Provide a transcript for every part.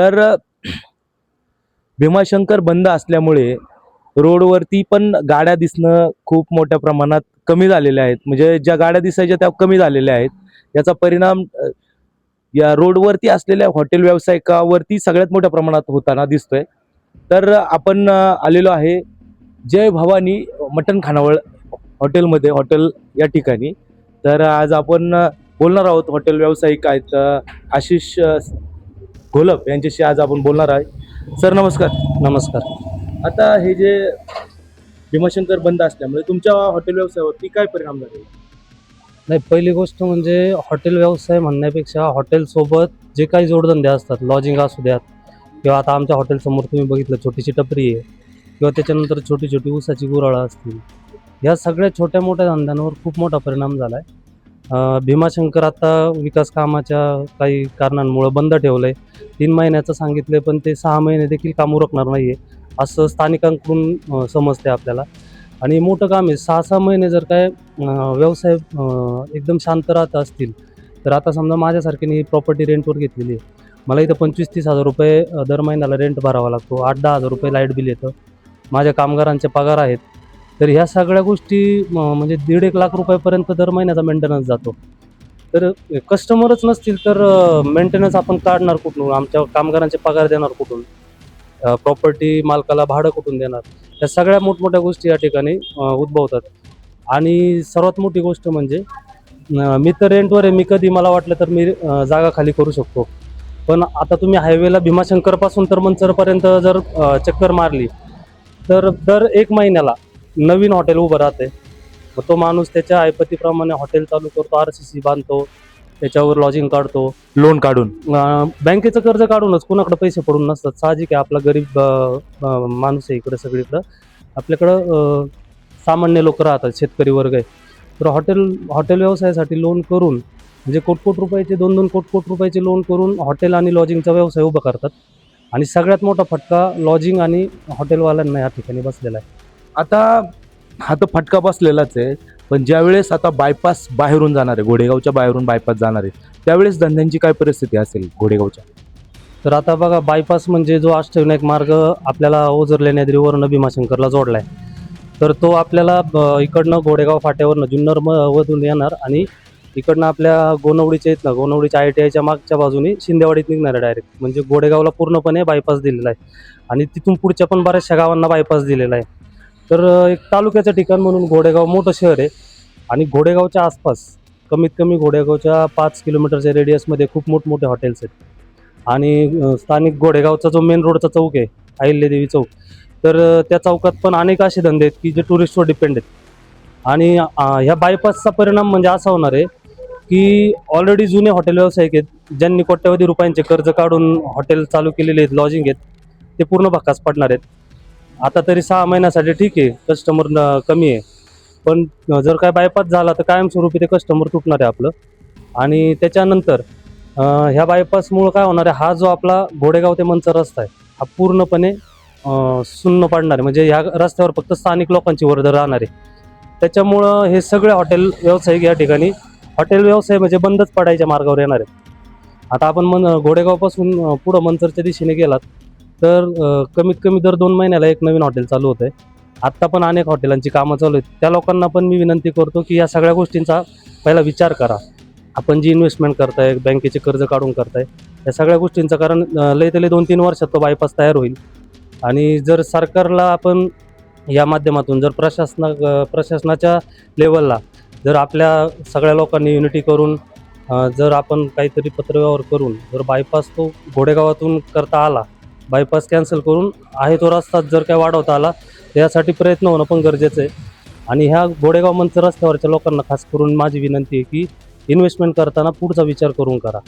तर भीमाशंकर बंद असल्यामुळे रोडवरती पण गाड्या दिसणं खूप मोठ्या प्रमाणात कमी झालेल्या आहेत. म्हणजे ज्या गाड्या दिसायच्या त्या कमी झालेल्या आहेत. याचा परिणाम या रोडवरती असलेल्या हॉटेल व्यावसायिकावरती सगळ्यात मोठ्या प्रमाणात होताना दिसतोय. तर आपण आलेलो आहे जय भवानी मटण खानावळ हॉटेलमध्ये हॉटेल या ठिकाणी. तर आज आपण बोलणार आहोत हॉटेल व्यावसायिक आहेत आशिष घोलप यांच्याशी आज आपण बोलणार आहे. सर नमस्कार. नमस्कार. आता हे जे भीमाशंकर बंद असल्यामुळे तुमच्या हॉटेल व्यवसायावरती काय परिणाम झाले? नाही पहिली गोष्ट म्हणजे हॉटेल व्यवसाय म्हणण्यापेक्षा हॉटेलसोबत जे काही जोडधंदे असतात लॉजिंग असू द्यात किंवा आता आमच्या हॉटेलसमोर तुम्ही बघितलं छोटीशी टपरी आहे किंवा त्याच्यानंतर छोटी छोटी ऊसाची गुराळं असतील या सगळ्या छोट्या मोठ्या धंद्यांवर खूप मोठा परिणाम झाला आहे भीमाशंकर आता विकास कामाच्या काही कारणांमुळं बंद ठेवलं आहे तीन महिन्याचं सांगितलं पण ते सहा महिने देखील काम उरकणार नाही आहे असं स्थानिकांकडून समजते आपल्याला. आणि मोठं काम आहे सहा सहा महिने जर काय व्यवसाय एकदम शांत राहत असतील तर आता समजा माझ्यासारखीने ही प्रॉपर्टी रेंटवर घेतलेली आहे. मला इथं पंचवीस तीस हजार रुपये दर महिन्याला रेंट भरावा लागतो. आठ दहा हजार रुपये लाइट बिल येतं. माझ्या कामगारांचे पगार आहेत. तर ह्या सगळ्या गोष्टी म्हणजे दीड एक लाख रुपयापर्यंत दर महिन्याचा मेंटेनन्स जातो. तर कस्टमरच नसतील तर मेंटेनन्स आपण काढणार कुठून? आमच्या कामगारांचे पगार देणार कुठून? प्रॉपर्टी मालकाला भाडं कुठून देणार? या सगळ्या मोठमोठ्या गोष्टी या ठिकाणी उद्भवतात. आणि सर्वात मोठी गोष्ट म्हणजे मी तर रेंटवर आहे. मी कधी मला वाटलं तर मी जागा खाली करू शकतो. पण आता तुम्ही हायवेला भीमाशंकरपासून तर मंचरपर्यंत जर चक्कर मारली तर दर एक महिन्याला नवीन हॉटेल उभं राहते मग तो माणूस त्याच्या ऐपतीप्रमाणे हॉटेल चालू करतो आर सी सी बांधतो त्याच्यावर लॉजिंग काढतो. लोन काढून. अं, बँकेचं कर्ज काढूनच कोणाकडे पैसे पडून नसतात. साहजिक आहे आपला गरीब अं, अं, माणूस आहे इकडे सगळीकडं. आपल्याकडं अं, सामान्य लोक राहतात शेतकरी वर्ग आहे. तर हॉटेल हॉटेल व्यवसायासाठी लोन करून म्हणजे कोट कोट रुपयाचे दोन दोन कोट कोट रुपयाचे लोन करून हॉटेल आणि लॉजिंगचा व्यवसाय उभा करतात. आणि सगळ्यात मोठा फटका लॉजिंग आणि हॉटेलवाल्यांना या ठिकाणी बसलेला आहे. आता हा तर फटका बसलेलाच आहे. पण ज्यावेळेस आता बायपास बाहेरून जाणार आहे घोडेगावच्या बाहेरून बायपास जाणार आहे त्यावेळेस धंद्यांची काय परिस्थिती असेल घोडेगावच्या? तर आता बघा बायपास म्हणजे जो अष्टविनायक मार्ग आपल्याला ओझर लेण्याद्रीवरनं भीमाशंकरला जोडला आहे तर तो आपल्याला इकडनं घोडेगाव फाट्यावरनं जुन्नर मधून येणार आणि इकडनं आपल्या गोनवडीच्या इथनं गोनवडीच्या आय टी आयच्या मागच्या बाजूने शिंदेवाडीत निघणार आहे डायरेक्ट म्हणजे घोडेगावला पूर्णपणे बायपास दिलेला आहे. आणि तिथून पुढच्या पण बऱ्याचशा गावांना बायपास दिलेला आहे. तर एक तालुक्याचं ठिकाण म्हणून घोडेगाव मोठं शहर आहे. आणि घोडेगावच्या आसपास कमीत कमी घोडेगावच्या पाच किलोमीटरच्या रेडियसमध्ये खूप मोठमोठे हॉटेल्स आहेत. आणि स्थानिक घोडेगावचा जो मेन रोडचा चौक आहे अहिल्यादेवी चौक तर त्या चौकात पण अनेक असे धंदे आहेत की जे टुरिस्टवर डिपेंड आहेत. आणि ह्या बायपासचा परिणाम म्हणजे असा होणार आहे की ऑलरेडी जुने हॉटेल व्यावसायिक आहेत ज्यांनी कोट्यवधी रुपयांचे कर्ज काढून हॉटेल चालू केलेले आहेत लॉजिंग आहेत ते पूर्ण भकास पडणार आहेत. आता तरी सहा महिन्यासाठी ठीक आहे कस्टमर कमी आहे. पण जर काय बायपास झाला तर कायमस्वरूपी ते कस्टमर तुटणार आहे आपलं. आणि त्याच्यानंतर ह्या बायपासमुळं काय होणार आहे हा जो आपला घोडेगाव ते मंच रस्ता आहे हा पूर्णपणे सुन्न पाडणार आहे. म्हणजे ह्या रस्त्यावर फक्त स्थानिक लोकांची वर्दळ राहणार आहे. त्याच्यामुळं हे सगळे हॉटेल व्यावसायिक या ठिकाणी हॉटेल व्यवसाय म्हणजे बंदच पडायच्या मार्गावर येणार आहेत आता आपण मन घोडेगावपासून पुढं मंचरच्या दिशेने गेलात तर कमीत कमी दर दोन महिन्याला एक नवीन हॉटेल चालू होतं आहे आत्ता पण अनेक हॉटेलांची कामं चालू आहेत. त्या लोकांना पण मी विनंती करतो की या सगळ्या गोष्टींचा पहिला विचार करा. आपण जी इन्व्हेस्टमेंट करताय बँकेचे कर्ज काढून करताय या सगळ्या गोष्टींचा कारण लय तले दोन तीन वर्षात तो बायपास तयार होईल. आणि जर सरकारला आपण या माध्यमातून जर प्रशासना प्रशासनाच्या लेवलला जर आपल्या सगळ्या लोकांनी युनिटी करून जर आपण काहीतरी पत्रव्यवहार करून जर बायपास तो घोडेगावातून करता आला बायपास कॅन्सल करून आहे तो रस्ता जर काय वाढवता आला त्यासाठी प्रयत्न होणं पण गरजेचं आहे. आणि ह्या घोडेगाव मंच रस्त्यावरच्या लोकांना खास करून माझी विनंती आहे की इन्व्हेस्टमेंट करताना पुढचा विचार करून करा.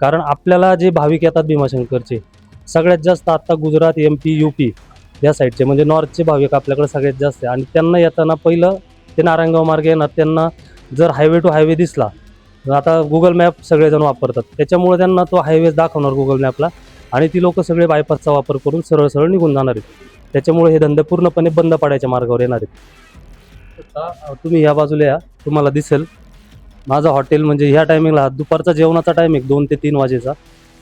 कारण आपल्याला जे भाविक येतात भीमाशंकरचे सगळ्यात जास्त आत्ता Gujarat M P U P या साईडचे म्हणजे नॉर्थचे भाविक आपल्याकडे सगळ्यात जास्त आहे. आणि त्यांना येताना पहिलं ते नारायणगाव मार्ग येणार त्यांना जर हायवे टू हायवे दिसला आता गुगल मॅप सगळेजण वापरतात. त्याच्यामुळे त्यांना तो हायवे दाखवणार गुगल मॅपला आणि ती लोक सगळे बायपासचा वापर करून सरळ सरळ निघून जाणार आहेत. त्याच्यामुळे हे धंदे पूर्णपणे बंद पडायच्या मार्गावर येणार आहेत. तुम्ही या बाजूला या. तुम्हाला दिसेल. माझं हॉटेल म्हणजे ह्या टायमिंगला दुपारचा जेवणाचा टायमिंग दोन ते तीन वाजेचा.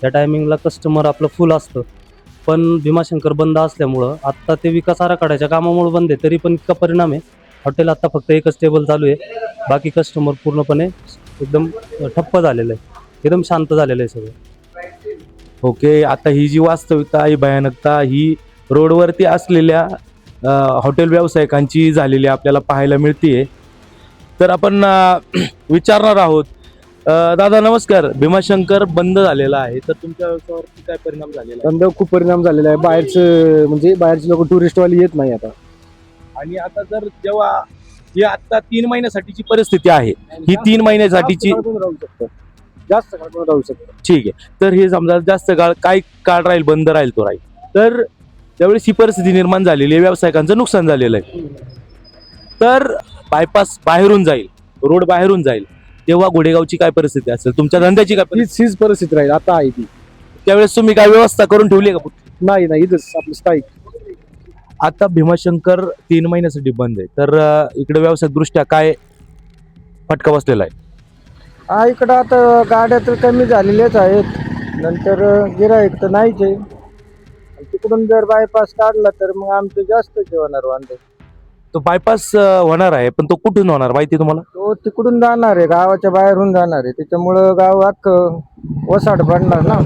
त्या टायमिंगला कस्टमर आपलं फुल असतं. पण भीमाशंकर बंद असल्यामुळं आत्ता ते विकास आराखड्याच्या कामामुळे बंद आहे तरी पण इतका परिणाम आहे. हॉटेल आत्ता फक्त एकच टेबल चालू आहे. बाकी कस्टमर पूर्णपणे एकदम ठप्प झालेलं आहे. एकदम शांत झालेलं आहे सगळं. ओके आता ही जी वास्तविकता ही भयानकता ही रोडवरती असलेल्या हॉटेल व्यावसायिकांची झालेली आपल्याला पाहायला मिळतीये. तर आपण विचारणार आहोत दादा नमस्कार भीमाशंकर बंद झालेला आहे तर तुमच्या व्यवसायावरती काय परिणाम झालेला आहे? धंदा खूप परिणाम झालेला आहे. बाहेरचं म्हणजे बाहेरचे लोक टुरिस्टवाले येत नाही आता. आणि आता जर जेव्हा ही आता तीन महिन्यासाठीची परिस्थिती आहे ही तीन महिन्यासाठीची राहू शकतं. जास्त काळ पण राहू शकतं ठीक आहे. तर हे समजा जास्त काळ काय काळ राहील बंद राहील तो राहील. तर त्यावेळेस ही परिस्थिती निर्माण झालेली आहे व्यावसायिकांचं नुकसान झालेलं आहे. तर बायपास बाहेरून जाईल रोड बाहेरून जाईल तेव्हा घोडेगावची काय परिस्थिती असेल? तुमच्या धंद्याची काय परिस्थिती हीच हीच परिस्थिती राहील आता आहे ती. त्यावेळेस तुम्ही काय व्यवस्था करून ठेवली आहे का नाही नाही इथंच आपलं स्थायिक आता भीमाशंकर तीन महिन्यासाठी बंद आहे. तर अं, इकडे व्यावसायिक दृष्ट्या काय फटका बसलेला आहे? हा इकडं आता गाड्या तर कमी झालेल्याच आहेत. नंतर गिराईक तर नाहीच आहे. तिकडून जर बायपास काढला तर मग आमचं जास्त होणार वांदे तो बायपास होणार आहे पण तो कुठून होणार माहिती तुम्हाला? तो तिकडून जाणार आहे गावाच्या बाहेरून जाणार आहे. त्याच्यामुळं गाव अख्खं वसाड पडणार ना.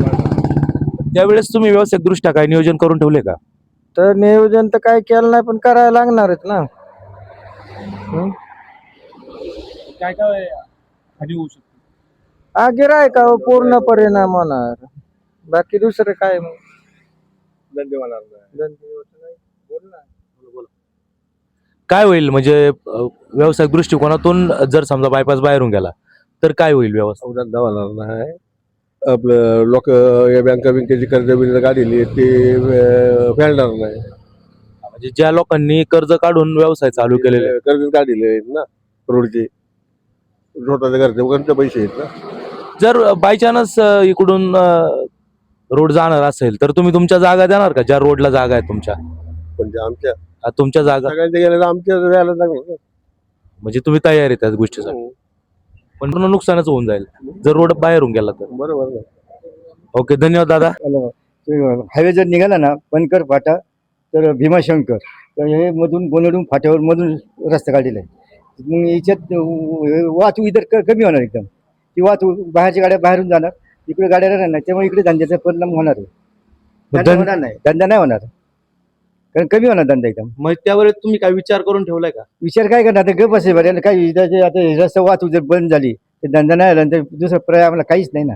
त्यावेळेस तुम्ही व्यावसायिक दृष्ट्या काय नियोजन करून ठेवले का? तर नियोजन तर काय केलं नाही पण करायला लागणारच ना. हं? काय काय हानी होऊ शकते. हा गिरायका पूर्ण परिणाम होणार बाकी दुसरं काय मग धंदे होत नाही. बोल ना. काय होईल? म्हणजे अ, व्यावसायिक दृष्टिकोनातून जर समजा बायपास बाहेरून गेला तर काय होईल व्यवस्था? धंदा होणार नाही. आपलं लोक या बँका बँकेची कर्ज बिर्ज काढलेली आहेत, ते अं, फेडणार नाही. म्हणजे ज्या लोकांनी कर्ज काढून व्यवसाय चालू केलेले कर्ज काढलेले आहेत ना रोडचे. घरचे कोणते पैसे आहेत ना. जर बाय चान्स इकडून रोड जाणार असेल तर तुम्ही तुमच्या जागा देणार का? ज्या रोडला जागा आहे तुमच्या? पण ते आमच्या तुमच्या जागा. तर आमच्या लागलं म्हणजे तुम्ही तयार आहे त्या गोष्टीसाठी. ना. पण पूर्ण नुकसानच होऊन जाईल. जर रोड बाहेरून गेला तर. बरोबर ना. ओके धन्यवाद दादा. हायवे जर निघाला ना बनकर फाटा तर भीमाशंकर तर हे मधून गोनडून फाट्यावर मधून रस्ता काढलेला आहे. मग याच्यात वाहतूक इतर क- कमी होणार एकदम. ती वाहतूक बाहेरच्या गाड्या बाहेरून जाणार इकडे गाड्या राहणार नाही त्यामुळे इकडे धंद्याचा परिणाम होणार आहे. धंदा धन- होणार नाही. धंदा नाही होणार. कारण कमी होणार धंदा एकदम. मग त्यावेळेस तुम्ही काय विचार करून ठेवलाय का? विचार काय करणार? आता गप असेल बरं. काय आता रस्ता वाहतूक जर बंद झाली तर धंदा नाही आला तर दुसरा पर्याय आम्हाला काहीच नाही ना.